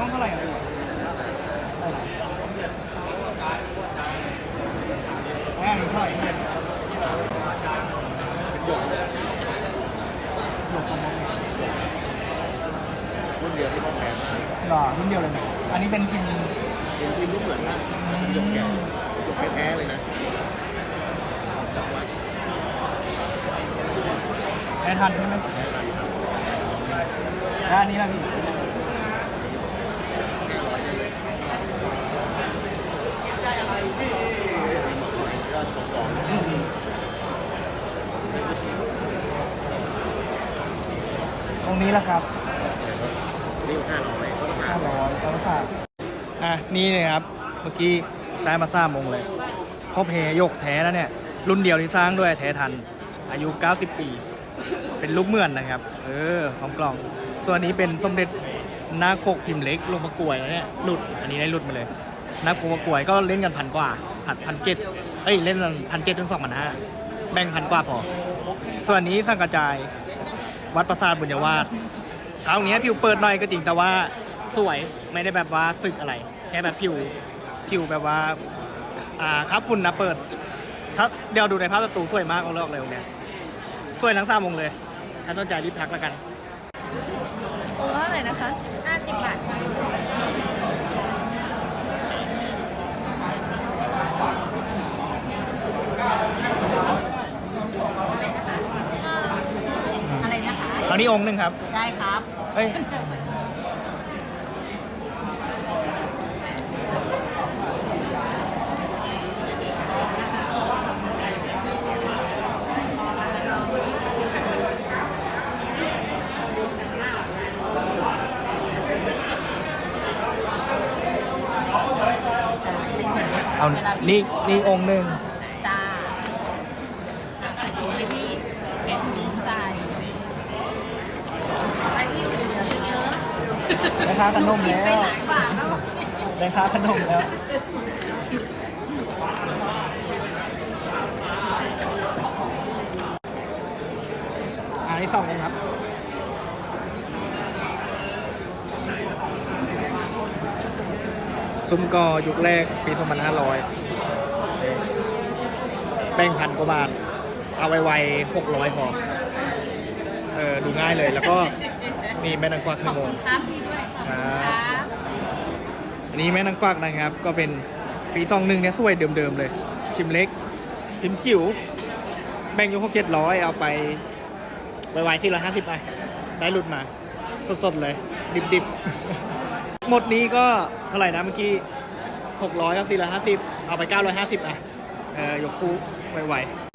ห้องเท่าไหร่อะพี่แม่เท่าไหร่เนี่ยหยกหยกรุ่นเดียวที่เขาแพงมากหล่อรุ่นเดียวเลยนะอันนี้เป็นพิมพ์เป็นพิมพ์รูปเหมือนกันหยกแก่หยกแท้ๆเลยนะจับไว้แอร์ทันใช่ไหมแล้วอันนี้ล่ะพี่ แค่ร้อยเดียวเลยยอดของกอง ต รงนี้แหละครับนี่ห้าร้อยก็ต้องหาห้าร้อยธรรมศาสตร์อะนี่เลยครับ เมื่อกี้ได้มาสร้างมงเลยพ่อเพยกแท้แล้วเนี่ย รุ่นเดียวที่สร้างด้วยแท้ทัน อายุ 90 ปี เป็นลูกเมื่อนนะครับ เออพร้อมกล่อง ส่วนอันนี้เป็นสมเด็จนาคปกพิมพ์เล็กลงมากรวยนะเนี่ยหลุดอันนี้ได้หลุดมาเลยนาคปกมากรวยก็เล่นกันพันกว่าพันพันเจ็ดเอ้ยเล่นกันพันเจ็ดถึงสองพันห้าแบ่งพันกว่าพอ ส่วนอันนี้สร้างกระจาย วัดประสาทบุญญาวาสเอาอย่างเงี้ยผิวเปิดหน่อยก็จริงแต่ว่าสวยไม่ได้แบบว่าสึกอะไร แค่แบบผิวผิวแบบว่าอ่าครับฝุ่นนะเปิด ถ้าเดี๋ยวดูในภาพประตูสวยมากเอาเลือกเลยเนี่ยสวยทั้งสามวงเลยถ้าสนใจรีบทักแล้วกันองค์ละเท่าไหร่นะคะ 50 บาทค่ะ อะไร นะคะคราวนี้องค์หนึ่งครับ ได้ครับ เฮ้ย เอา นี่ นี่องค์หนึ่ง จ้าดูเลยพี่ แกะถุงจ่ายไปที่อื่นเยอะ ได้ค่าขนมๆกินแล้ไปวหลายบาทแล้วได้ค่าขนมแล้วอันนี้สององค์ครับซุ้มกอยุคแรกปี 2500แบ่งพันกว่าบาท เอาไวๆ600พอเออดูง่ายเลยแล้วก็ มีแม่นางกวักหขอนึ่บงอคุงณครับพี่ด้วยขอบคุณครับอันนี้แม่นางกวักนะครับ ก็เป็นปีซองหนึ่งเนี่ยสวยเดิมๆเลยพิมพ์เล็กพิมพ์จิ๋วแบ่งอยู่หกเจ็ดร้อยเอาไปไวๆที่ร้อยห้าสิบไปได้หลุดมา สดๆเลย ดิบๆ หมดนี้ก็เท่าไหร่นะเมื่อกี้หกร้อยกับสี่ร้อยห้าสิบเอาไปเก้าร้อยห้าสิบอะเออยกคู่ไวๆ